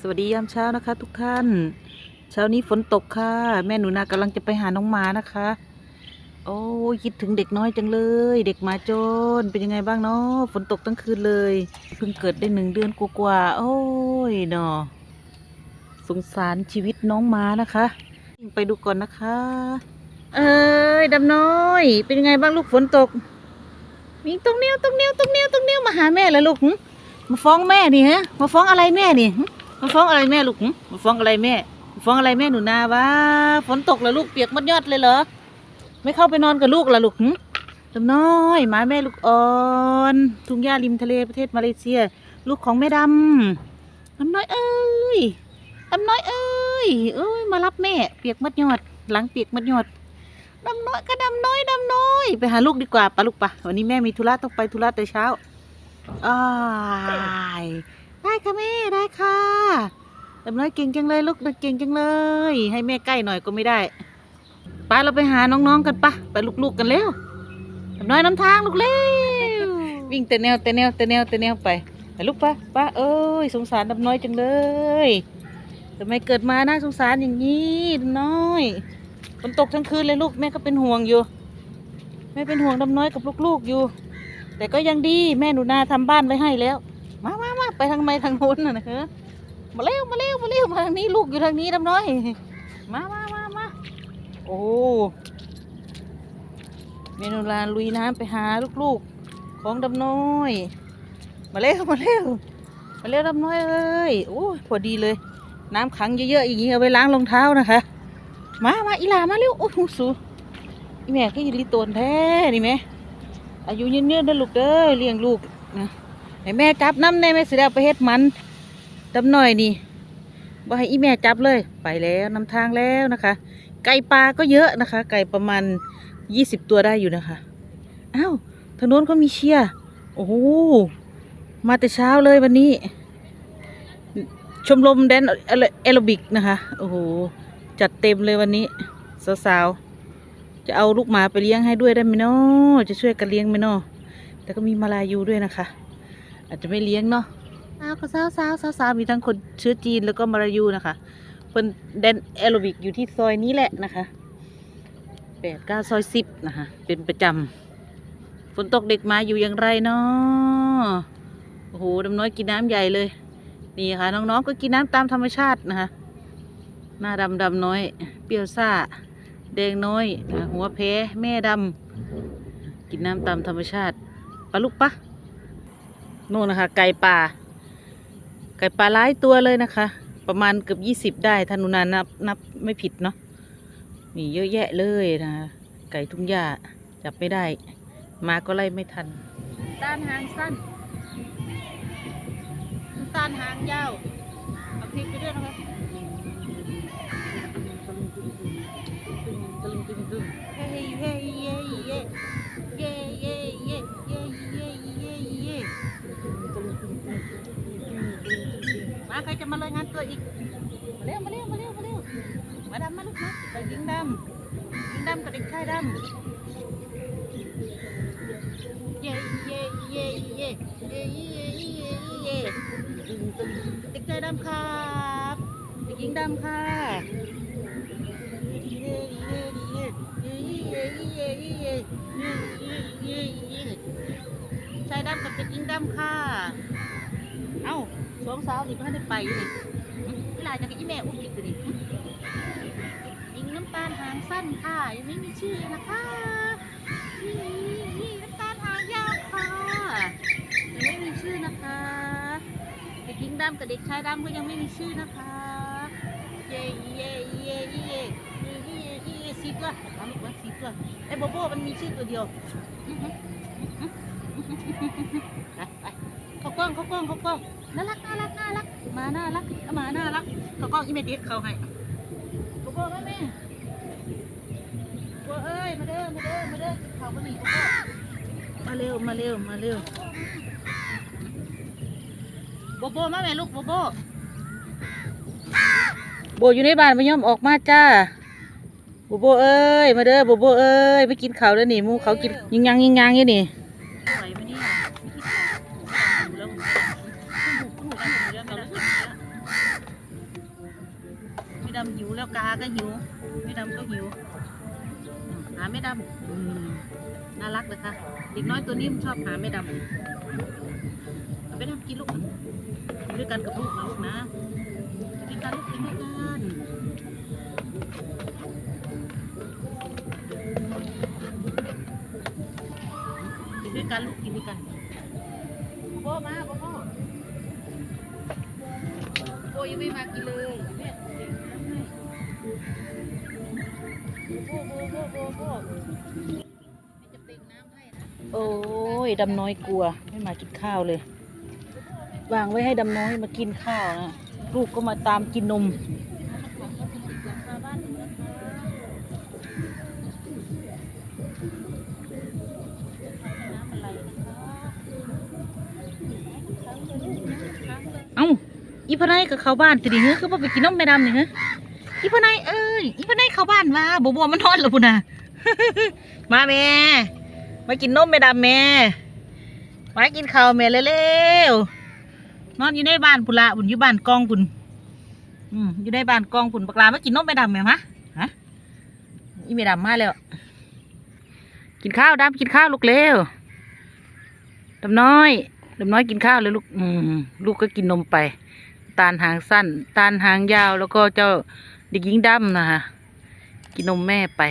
สวัสดียามเช้านะคะ ทุกท่าน เช้านี้ฝนตกค่ะ แม่หนูนากำลังจะไปหาน้องหมานะคะ โอ้คิดถึงเด็กน้อยจังเลย เด็กหมาจนเป็นยังไงบ้างเนาะฝนตกทั้งคืนเลย เพิ่งเกิดได้หนึ่งเดือนกว่าๆโอ้ยเนาะสงสารชีวิตน้องหมานะคะไปดูก่อนนะคะ เอ้ยดำน้อย เป็นยังไงบ้างลูกฝนตกมีตรงเนี้ยวตรงเนี้ยวตรงเนี้ยวตรงเนี้ยวมาหาแม่แล้วลูกมาฟ้องแม่นี่ฮะ มาฟ้องอะไรแม่นี่ มาฟ้องอะไรแม่ลูกหึมาฟ้องอะไรแม่มาฟ้องอะไรแม่หนูนาวะฝนตกแล้วลูกเปียกมัดยอดเลยเหรอ ไม่เข้าไปนอนกับลูกละลูกหึดำน้อยหมาแม่ลูกอ่อนทุ่งหญ้าริมทะเลประเทศมาเลเซีย ลูกของแม่ดำดำน้อยเอ้ยดำน้อยเอ้ยเอ้ยมารับแม่เปียกมัดยอด หลังเปียกมัดยอดดำน้อยก็ดำน้อยดำน้อย ไปหาลูกดีกว่าปะลูกปะวันนี้แม่มีธุระต้องไปธุระแต่เช้าอ้าย ได้ค่ะแม่ได้ค่ะดำน้อยเก่งจังเลยลูกนะเก่งจังเลย ให้แม่ใกล้หน่อยก็ไม่ได้ไปเราไปหาน้องๆกันปะไปลูกๆกันเร็วดำน้อยน้ำทางลูกเร็ววิ่งแต่แนวแต่แนวแต่แนวแต่แนวไปไปลูกปะปะเอ้ยสงสารดำน้อยจังเลยทำไมเกิดมาน่าสงสารอย่างนี้ดำน้อยฝนตกทั้งคืนเลยลูกแม่ก็เป็นห่วงอยู่แม่เป็นห่วงดำน้อยกับลูกๆอยู่ แต่ก็ยังดีแม่หนูนาทำบ้านไว้ให้แล้ว ไปทางไมทางโน้นน่ะนะเฮ้มาเร็วมาเร็วมาเร็วมาทางนี้ลูกอยู่ทางนี้ดำน้อย มามามามาโอ้เมนูลาลุยน้ำไปหาลูกๆ ของดำน้อย มาเร็วมาเร็วมาเร็วดำน้อยเอ้ยโอ้พอดีเลย น้ำขังเยอะๆอย่างนี้เอาไว้ล้างรองเท้านะคะ มามาอีหลามาเร็วโอ้โหสูอีแม่ก็ยิริโตนแท้นี่แม่อายุเยืนๆเด้อลูกเด้อเลี้ยงลูกนะ ให้แม่จับน้ำในแม่เสียไปเฮ็ดมันดำน้อยนี่บ่ให้อีแม่จับเลย ไปแล้วนำทางแล้วนะคะ ไก่ปลาก็เยอะนะคะ ไก่ประมาณยี่สิบตัวได้อยู่นะคะอ้าวทางโน้นก็มีเชียโอ้โหมาแต่เช้าเลยวันนี้ ชมรมแดนแอโรบิกนะคะ โอ้โห จัดเต็มเลยวันนี้ สาวๆ จะเอาลูกหมาไปเลี้ยงให้ด้วยได้ไหมเนาะจะช่วยกันเลี้ยงไหมเนาะแต่ก็มีมาลายูด้วยนะคะ อาจจะไม่เลี้ยงเนาะสาวก็สาวสาวสาวสาวมีทั้งคนเชื้อจีนแล้วก็มาลายูนะคะเป็นแดนแอโรบิกอยู่ที่ซอยนี้แหละนะคะแปดเก้าซอยสิบนะคะเป็นประจำฝนตกเด็กมาอยู่อย่างไรเนาะโอ้โหดำน้อยกินน้ำใหญ่เลย นี่ค่ะ น้องๆก็กินน้ำตามธรรมชาตินะคะ หน้าดำดำน้อย เปรี้ยวซ่า แดงน้อยหัวแพ้แม่ดำกินน้ำตามธรรมชาติปลาลูกปะ นู่นนะคะ ไก่ป่า ไก่ปลาหลายตัวเลยนะคะ ประมาณเกือบยี่สิบได้ท่านุนานับนับไม่ผิดเนาะมีเยอะแยะเลยนะไก่ทุ่งหญ้าจับไม่ได้ มาก็ไล่ไม่ทันต้านหางสั้นต้านหางยาวเอาพริกไปด้วยนะคะ ครจะมารายงานตัวอีก มาเร็วมาเร็วมาเร็วมาเร็วมาดำมาลูกนะไปยิงดำยิงดำกับเด็กชายดำเย่เย่เย่เย่เย่เย่เย่เย่เด็กชายดำครับเด็กหญิงดำค่ะเย่เย่เย่เย่เย่เย่เย่เย่เย่เย่ชายดำกับเด็กหญิงดำค่ะ สองสาวนี่ก็ได้ไปเวลาจะกับอีแม่อุ้มอีกเลยยิงน้ำตาลหางสั้นค่ะ ยังไม่มีชื่อนะคะนี่น้ำตาลหางยาวค่ะยังไม่มีชื่อนะคะเด็กหญิงดำกับเด็กชายดำก็ยังไม่มีชื่อนะคะ เย่เย่เย่เย่เย่เย่เย่สิบละทำอีกวันสิบละไอ้โบโบมันมีชื่อตัวเดียวไปไปเขากล้องเขากล้องเขากล้อง น่ารักน่ารักน่ารักหมาน่ารักเอาหมาน่ารักเขาก็อีเมดิสเขาให้โกโก้แม่แม่โกโก้เอ้ยมาเด้อมาเด้อมาเด้อเขาก็หนีโกโก้มาเร็วมาเร็วมาเร็วโบโบมาแม่ลูกโบโบโบอยู่ในบ้านไม่ยอมออกมาจ้าโบโบเอ้ยมาเด้อโบโบเอ้ยไปกินข้าวแล้วนี่มูเขากินยิงยังยิงยังยี่นี่ไหวไหมเนี่ยไม่กินข้าวแล้ว ดำหิวแล้วกาก็หิวแม่ดำก็หิวหาแม่ดำอืมน่ารักเลยค่ะเด็กน้อยตัวนี้มันชอบหาแม่ดำเอาไปดำกินลูกกินด้วยกันกับลูกนะลูกนะกินด้วยกันลูกกินด้วยกันกินด้วยกันลูกกินด้วยกันพ่อมาพ่อพ่อโอ้ยังไม่มากินเลย โอ้ยดำน้อยกลัว ไม่มากินข้าวเลย วางไว้ให้ดำน้อยมากินข้าวนะลูกก็มาตามกินนมเอ้าอีพะไนกับเขาบ้านสิดิเฮ้คือว่าไปกินนมแม่ดำนี่เฮ้อีพะไนเอ้ ยอีพะไนเข้าบ้านว่าบัวบัวมันนอนแล้วพุ่นนะมาแม่ มากินนมแม่ดำแม่มากินข้าวแม่เร็วๆนอนอยู่ในบ้านพุ่นละพุ่นอยู่บ้านกองพุ่นอืมอยู่ในบ้านกองพุ่นบักลามากินนมแม่ดำแม่มะฮะอีแม่ดำมาแล้วกินข้าวดำกินข้าวลูกเร็วดำน้อยดำน้อยกินข้าวเลยลูกอืมลูกก็กินนมไป ตาลหางสั้น ตาลหางยาวแล้วก็เจ้า เด็กหญิงดำนะฮะกินนมแม่ไป